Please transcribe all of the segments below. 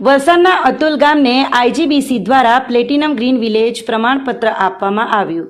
વલસાડના અતુલ ગામને આઈજીબીસી દ્વારા પ્લેટિનમ ગ્રીન વિલેજ પ્રમાણપત્ર આપવામાં આવ્યું.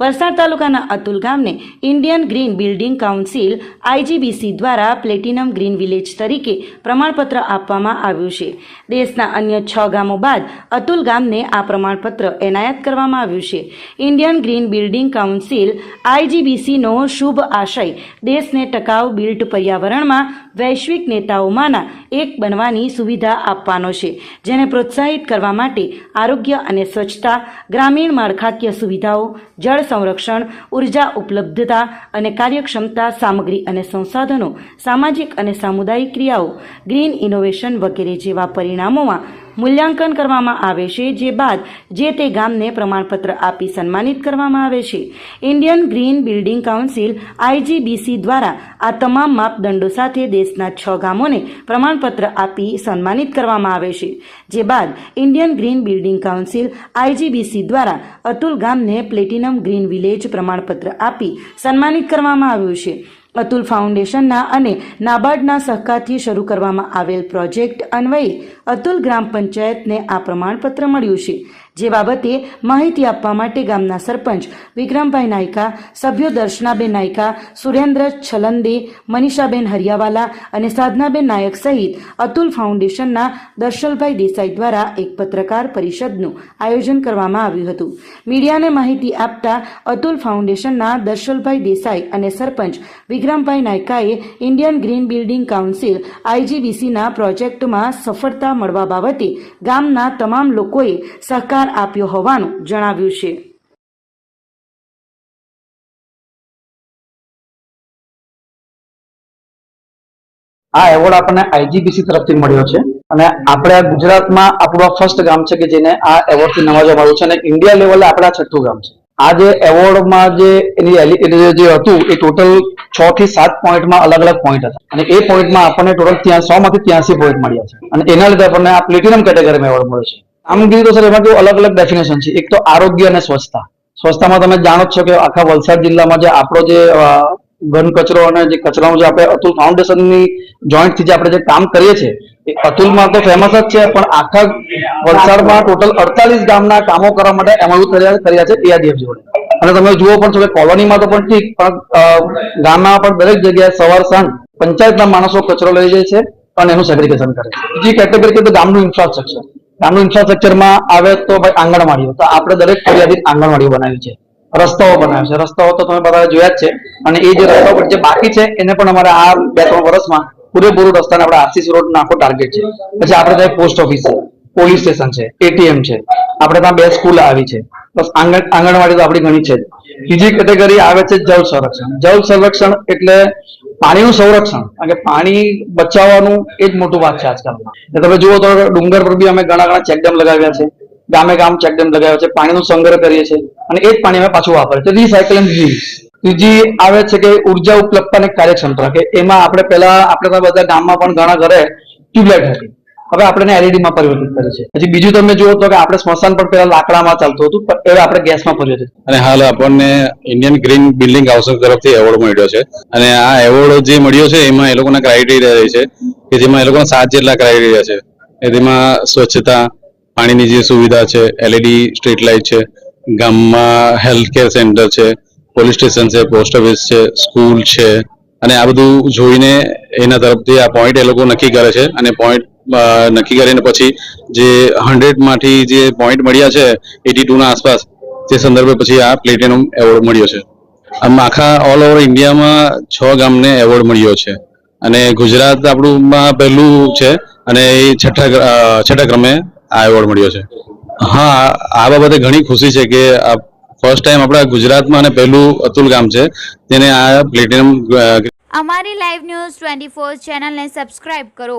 વલસાડ તાલુકાના અતુલ ગામને Indian green building council IGBC દ્વારા પ્લેટિનમ ગ્રીન વિલેજ તરીકે પ્રમાણપત્ર આપવામાં આવ્યું છે. દેશના અન્ય છ ગામો બાદ અતુલ ગામને આ પ્રમાણપત્ર એનાયત કરવામાં આવ્યું છે. ઇન્ડિયન ગ્રીન બિલ્ડિંગ કાઉન્સિલ આઈજીબીસીનો શુભ આશય, દેશને ટકાઉ બિલ્ટ પર્યાવરણમાં વૈશ્વિક નેતાઓમાંના એક બનવાની સુવિધા આપવાનો છે, જેને પ્રોત્સાહિત કરવા માટે આરોગ્ય અને સ્વચ્છતા, ગ્રામીણ માળખાકીય સુવિધાઓ, જળ સંરક્ષણ, ઊર્જા ઉપલબ્ધતા અને કાર્યક્ષમતા, સામગ્રી અને સંસાધનો, સામાજિક અને સામુદાયિક ક્રિયાઓ, ગ્રીન ઇનોવેશન વગેરે જેવા પરિણામોમાં મૂલ્યાંકન કરવામાં આવે છે, જે બાદ જે તે ગામને પ્રમાણપત્ર આપી સન્માનિત કરવામાં આવે છે. Indian green building council, IGBC દ્વારા આ તમામ માપદંડો સાથે દેશના છ ગામોને પ્રમાણપત્ર આપી સન્માનિત કરવામાં આવે છે. જે બાદ Indian green building council, IGBC દ્વારા અતુલ ગામને પ્લેટિનમ ગ્રીન વિલેજ પ્રમાણપત્ર આપી સન્માનિત કરવામાં આવ્યું છે. અતુલ ફાઉન્ડેશનના અને નાબાર્ડના સહકારથી શરૂ કરવામાં આવેલ પ્રોજેક્ટ અન્વયે અતુલ ગ્રામ પંચાયતને આ પ્રમાણપત્ર મળ્યું છે. જે બાબતે માહિતી આપવા માટે ગામના સરપંચ વિક્રમભાઈ નાયકા, સભ્યો દર્શનાબેન નાયકા, સુરેન્દ્ર છલંદે, મનીષાબેન હરિયાવાલા અને સાધનાબેન નાયક સહિત અતુલ ફાઉન્ડેશનના દર્શલભાઈ દેસાઈ દ્વારા એક પત્રકાર પરિષદનું આયોજન કરવામાં આવ્યું હતું. મીડિયાને માહિતી આપતા અતુલ ફાઉન્ડેશનના દર્શલભાઈ દેસાઈ અને સરપંચ વિક્રમભાઈ નાયકાએ ઇન્ડિયન ગ્રીન બિલ્ડિંગ કાઉન્સિલ આઈજીબીસીના પ્રોજેક્ટમાં સફળતા મળવા બાબતે ગામના તમામ લોકોએ સહકાર આપ્યો હોવાનું જણાવ્યું છે. આ એવોર્ડ આપણને આઈજીબીસી તરફથી મળ્યો છે અને આપણે ગુજરાતમાં આપણું આ ફર્સ્ટ ગામ છે કે જેને આ એવોર્ડથી નવાજવામાં આવ્યું છે અને ઇન્ડિયા લેવલે આપણા છઠ્ઠું ગામ છે. આ જે એવોર્ડમાં જે એની જે હતું એ ટોટલ છ થી સાત પોઈન્ટમાં અલગ અલગ પોઈન્ટ હતા. અને એ પોઈન્ટમાં આપણને ટોટલ ત્યાં સો માંથી ત્યાંસી પોઈન્ટ મળ્યા છે. અને એના લીધે આપણને આ પ્લેટિનમ કેટેગરીમાં એવોર્ડ મળ્યો છે. કામગીરી તો સર, એમાં કેવું અલગ અલગ ડેફિનેશન છે. એક તો આરોગ્ય અને સ્વચ્છતા. સ્વચ્છતામાં તમે જાણો છો કે આખા વલસાડ જિલ્લામાં જે આપણો જે ઘન કચરો અને જે કચરાનું જે આપણે અતુલ ફાઉન્ડેશનની જોઈન્ટથી જે આપણે જે કામ કરીએ છીએ, એ અતુલમાં તો ફેમસ જ છે, પણ આખા વલસાડમાં ટોટલ અડતાલીસ ગામના કામો કરવા માટે એમઓયુ કર્યા છે એઆરડીએફ જોડે. અને તમે જુઓ પણ છો કે કોલોનીમાં તો પણ ઠીક, પણ ગામમાં પણ દરેક જગ્યાએ સવાર સાંજ પંચાયતના માણસો કચરો લઈ જાય છે અને એનું સેગ્રિગેશન કરે છે. બીજી કેટેગરી કે ગામનું ઇન્ફ્રાસ્ટ્રક્ચર ગામનું ઇન્ફ્રાસ્ટ્રક્ચરમાં આવે તો ભાઈ આંગણવાડીઓ. તો આપણે દરેક ફરિયાદી આંગણવાડીઓ બનાવી છે. રસ્તાઓ બનાવ્યા છે. રસ્તાઓ તો તમે બધા જોયા જ છે. અને એ જે રસ્તાઓ પર જે બાકી છે, એને પણ અમારે આ બે ત્રણ વર્ષમાં પૂરેપૂરું રસ્તાને આપણે આરસીસી રોડ નાખો ટાર્ગેટ છે. પછી આપણે ત્યાં પોસ્ટ ઓફિસ છે પોલીસ સ્ટેશન છે એટીએમ છે. આપણે ત્યાં બે સ્કૂલ આવી છે. બસ આંગણ, આંગણવાડી તો આપણી ઘણી છે જ. બીજી કેટેગરી આવે છે જળ સંરક્ષણ. જળ સંરક્ષણ એટલે પાણીનું સંરક્ષણ કારણ કે પાણી બચાવવાનું એ જ મોટું વાત છે આજકાલમાં. તમે જુઓ તો ડુંગર પર બી અમે ઘણા ઘણા ચેકડેમ લગાવ્યા છે. ગામે ગામ ચેકડેમ લગાવ્યા છે. પાણીનો સંગ્રહ કરીએ છીએ અને એ જ પાણી અમે પાછું વાપરીએ છીએ. રિસાયકલિંગ રીયુઝ ત્રીજી આવે છે કે ઊર્જા ઉપલબ્ધતા અને કાર્યક્ષમતા, કે એમાં આપણે પહેલા, આપણે બધા ગામમાં પણ ઘણા ઘરે ટ્યુબલાઇટ હતી. હવે આપણે એલઈડીમાં પરિવર્તિત કરી છે. પછી બીજું તમે જુઓ તો કે આપણે સ્મશાન પણ પહેલા લાકડામાં ચાલતું હતું, પણ હવે આપણે ગેસમાં પરિવર્તિત અને હાલ આપણને ઇન્ડિયન ગ્રીન બિલ્ડિંગ હાઉસિંગ તરફથી એવોર્ડ મળ્યો છે. અને આ એવોર્ડ જે મળ્યો છે, એમાં એ લોકોના ક્રાઇટેરિયા રહે છે કે જેમાં એ લોકોના સાત જેટલા ક્રાઇટેરિયા છે. એ તેમાં સ્વચ્છતા, પાણીની જે સુવિધા છે એલઈડી સ્ટ્રીટ લાઇટ છે, ગામમાં હેલ્થ કેર સેન્ટર છે પોલીસ સ્ટેશન છે પોસ્ટ ઓફિસ છે સ્કૂલ છે. અને આ બધું જોઈને એના તરફથી આ પોઈન્ટ એ લોકો નક્કી કરે છે. અને પોઈન્ટ નક્કી કરીને પછી જે હંડ્રેડમાંથી જે પોઈન્ટ મળ્યા છે એટી ટુ ના આસપાસ, તે સંદર્ભે પછી આ પ્લેટિનમ એવોર્ડ મળ્યો છે. આમ આખા ઓલ ઓવર ઇન્ડિયામાં છ ગામને એવોર્ડ મળ્યો છે. અને ગુજરાત આપણું પહેલું છે અને એ છઠ્ઠા છઠ્ઠા ક્રમે આ એવોર્ડ મળ્યો છે. હા, આ બાબતે ઘણી ખુશી છે કે ફર્સ્ટ ટાઈમ આપણા ગુજરાતમાં અને પહેલું અતુલ ગામ છે, તેને આ પ્લેટિનમ અમારી લાઈવ ન્યૂઝ ટ્વેન્ટી ફોર ચેનલને સબસ્ક્રાઇબ કરો.